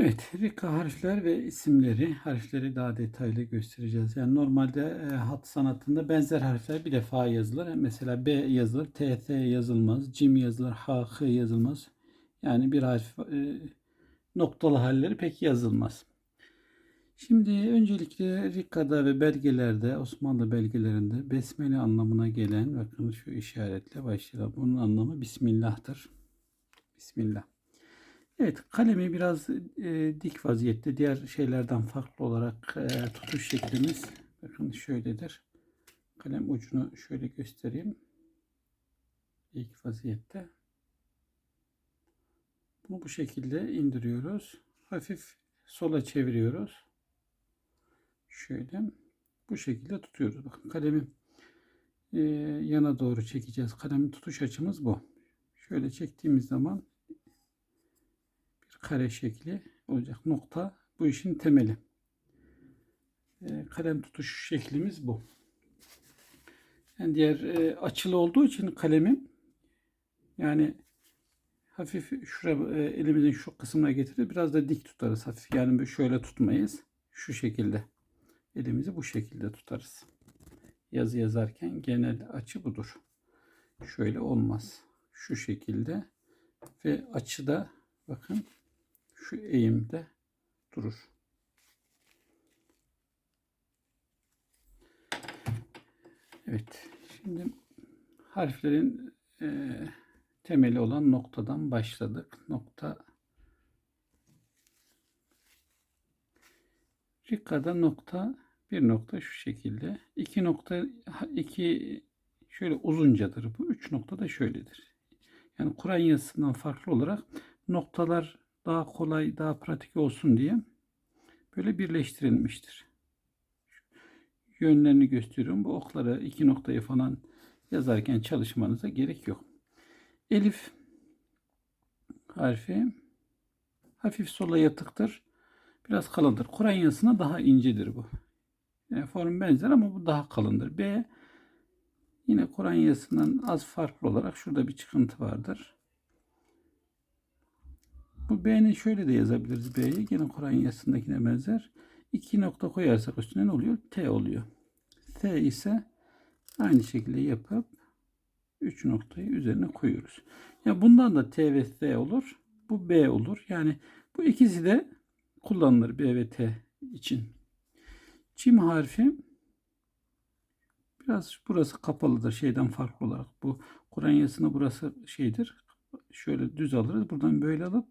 Evet, Rika harfler ve isimleri, harfleri daha detaylı göstereceğiz. Yani normalde e, hat sanatında benzer harfler bir defa yazılır. Mesela B yazılır, T, yazılmaz, Cim yazılır, H, H yazılmaz. Yani bir harf e, noktalı halleri pek yazılmaz. Şimdi öncelikle Rika'da ve belgelerde, Osmanlı belgelerinde besmele anlamına gelen, bakın şu işaretle başlayalım. Bunun anlamı Bismillah'tır. Bismillah. Evet, kalemi biraz e, dik vaziyette. Diğer şeylerden farklı olarak e, tutuş şeklimiz bakın şöyledir. Kalem ucunu şöyle göstereyim. Dik vaziyette. Bunu bu şekilde indiriyoruz. Hafif sola çeviriyoruz. Şöyle bu şekilde tutuyoruz. Bakın kalemi e, yana doğru çekeceğiz. Kalemin tutuş açımız bu. Şöyle çektiğimiz zaman kare şekli olacak. Nokta bu işin temeli. E, kalem tutuş şeklimiz bu. Yani diğer e, açılı olduğu için kalemim yani hafif şuraya e, elimizin şu kısmına getirir. Biraz da dik tutarız hafif. Yani şöyle tutmayız. Şu şekilde. Elimizi bu şekilde tutarız. Yazı yazarken genel açı budur. Şöyle olmaz. Şu şekilde ve açıda bakın şu eğimde durur. Evet. Şimdi harflerin e, temeli olan noktadan başladık. Nokta Rikka'da nokta bir nokta şu şekilde. iki nokta iki şöyle uzuncadır. Bu üç nokta da şöyledir. Yani Kur'an yazısından farklı olarak noktalar daha kolay, daha pratik olsun diye böyle birleştirilmiştir. Yönlerini gösteriyorum. Bu okları iki noktayı falan yazarken çalışmanıza gerek yok. Elif harfi hafif sola yatıktır. Biraz kalındır. Kur'an yazısına daha incedir bu. Yani form benzer ama bu daha kalındır. B yine Kur'an yazısından az farklı olarak şurada bir çıkıntı vardır. Bu B'ni şöyle de yazabiliriz B'yi. Yine Kur'an yazısındakine benzer. İki nokta koyarsak üstüne ne oluyor? T oluyor. T ise aynı şekilde yapıp üç noktayı üzerine koyuyoruz. Ya bundan da T ve T olur. Bu B olur. Yani bu ikisi de kullanılır B ve T için. Çim harfi biraz burası kapalıdır şeyden farklı olarak. Bu Kur'an yazısında burası şeydir. Şöyle düz alırız. Buradan böyle alıp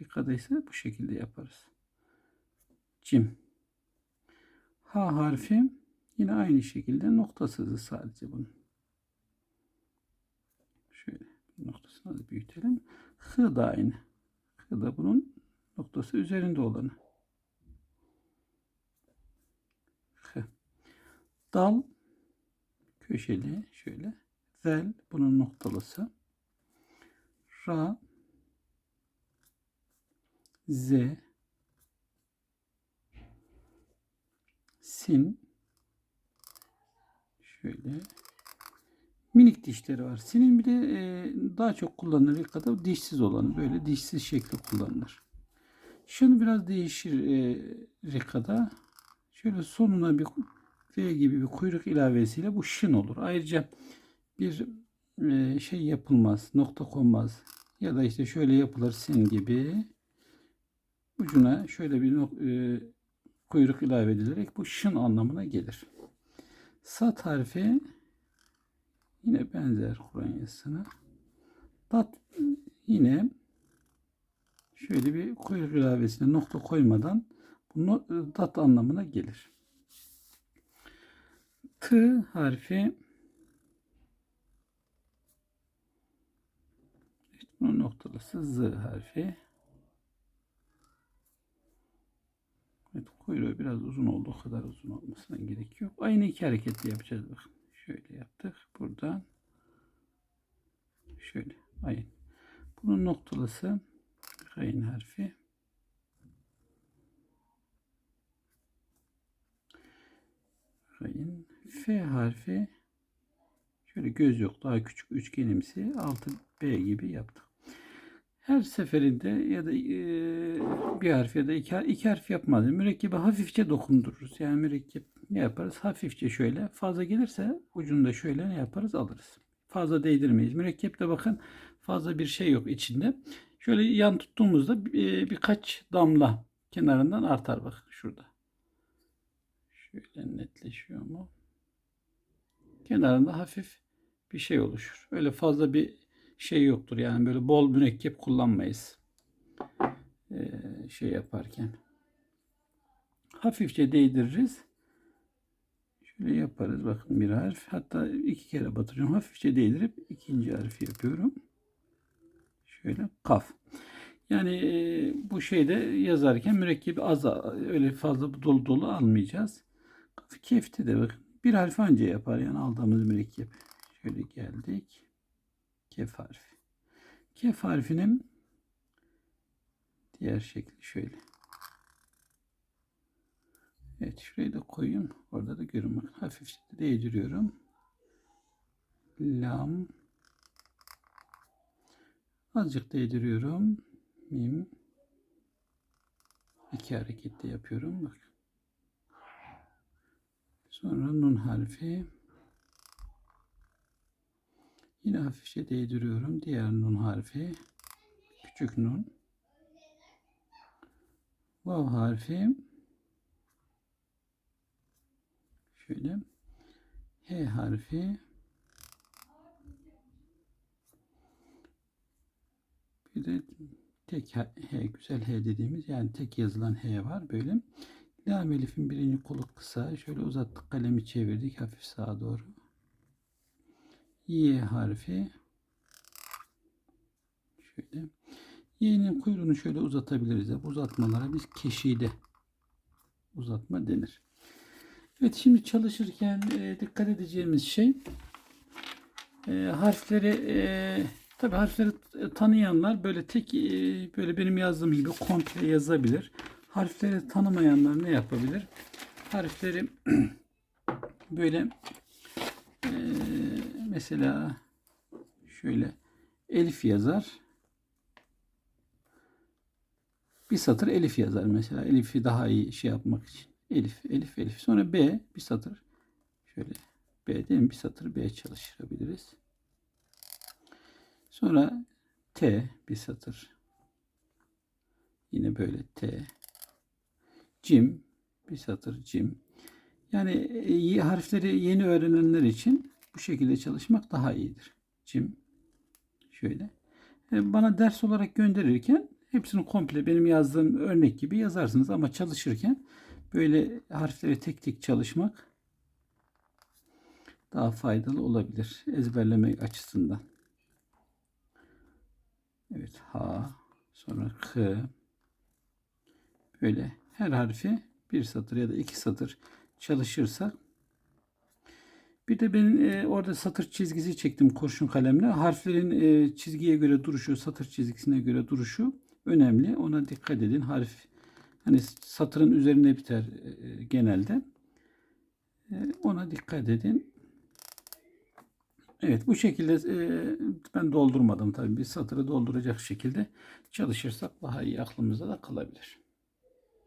Rikka'da ise bu şekilde yaparız. Cim. H harfi yine aynı şekilde noktasızı sadece bunun. Şöyle noktasını da büyütelim. H da aynı. H da bunun noktası üzerinde olanı. H. Dal köşeli şöyle. Zel bunun noktalısı. Ra Z Sin şöyle minik dişleri var. Sinin bir de e, daha çok kullanılır kadar dişsiz olanı böyle dişsiz şekli kullanılır. Şunu biraz değişir e, Rika'da. Şöyle sonuna bir V gibi bir kuyruk ilavesiyle bu şın olur. Ayrıca bir e, şey yapılmaz, nokta konmaz. Ya da işte şöyle yapılır sin gibi ucuna şöyle bir e, kuyruk ilave edilerek bu şın anlamına gelir. Sat harfi yine benzer Kur'an yazısına. Dat yine şöyle bir kuyruk ilavesine nokta koymadan bu dat anlamına gelir. T harfi işte bunun noktalısı Z harfi. Evet kuyruğu biraz uzun oldu. O kadar uzun olmasına gerek yok. Aynı iki hareketi yapacağız. Bakın. Şöyle yaptık. Buradan şöyle. Aynı. Bunun noktalısı gayn harfi. Gayn. F harfi şöyle göz yok. Daha küçük üçgenimsi. Altı B gibi yaptık. Her seferinde ya da e, bir harf ya da iki, iki harf yapmaz. Mürekkebi hafifçe dokundururuz. Yani mürekkep ne yaparız? Hafifçe şöyle. Fazla gelirse ucunda şöyle ne yaparız? Alırız. Fazla değdirmeyiz. Mürekkepte bakın fazla bir şey yok içinde. Şöyle yan tuttuğumuzda e, birkaç damla kenarından artar bak şurada. Şöyle netleşiyor mu? Kenarında hafif bir şey oluşur. Öyle fazla bir şey yoktur. Yani böyle bol mürekkep kullanmayız. Ee, şey yaparken. Hafifçe değdiririz. Şöyle yaparız. Bakın bir harf. Hatta iki kere batırıyorum. Hafifçe değdirip ikinci harfi yapıyorum. Şöyle kaf. Yani e, bu şeyde yazarken mürekkebi az öyle fazla dolu dolu almayacağız. Kefte de bakın bir harf anca yapar yani aldığımız mürekkep. Şöyle geldik. Kef harfi. Kef harfinin diğer şekli şöyle. Evet şurayı da koyayım. Orada da görün bakın. Hafifçe de değdiriyorum. Lam. Azıcık değdiriyorum. Mim. İki harekette yapıyorum. Bak. Sonra nun harfi. Yine hafifçe değdiriyorum. Diğer nun harfi. Küçük nun. Vav harfi. Şöyle. H harfi. Bir de tek H, güzel H dediğimiz yani tek yazılan H var böyle. Lam elifin birinci kolu kısa. Şöyle uzattık kalemi çevirdik hafif sağa doğru. Y harfi. Şöyle. Y'nin kuyruğunu şöyle uzatabiliriz. Bu uzatmalara biz keşide uzatma denir. Evet şimdi çalışırken e, dikkat edeceğimiz şey e, harfleri e, tabi harfleri tanıyanlar böyle tek böyle benim yazdığım gibi komple yazabilir. Harfleri tanımayanlar ne yapabilir? Harfleri böyle e, mesela şöyle elif yazar. Bir satır elif yazar mesela. Elif'i daha iyi şey yapmak için. Elif, elif, elif. Sonra B bir satır. Şöyle B değil mi? Bir satır B çalıştırabiliriz. Sonra T bir satır. Yine böyle T. Cim bir satır cim. Yani e, harfleri yeni öğrenenler için bu şekilde çalışmak daha iyidir. Cim şöyle. E, bana ders olarak gönderirken hepsini komple benim yazdığım örnek gibi yazarsınız ama çalışırken böyle harfleri tek tek çalışmak daha faydalı olabilir ezberlemek açısından. Evet H sonra K böyle her harfi bir satır ya da iki satır çalışırsak bir de ben e, orada satır çizgisi çektim kurşun kalemle. Harflerin e, çizgiye göre duruşu, satır çizgisine göre duruşu önemli. Ona dikkat edin. Harf hani satırın üzerine biter e, genelde. E, ona dikkat edin. Evet bu şekilde e, ben doldurmadım tabii. Bir satırı dolduracak şekilde çalışırsak daha iyi aklımızda da kalabilir.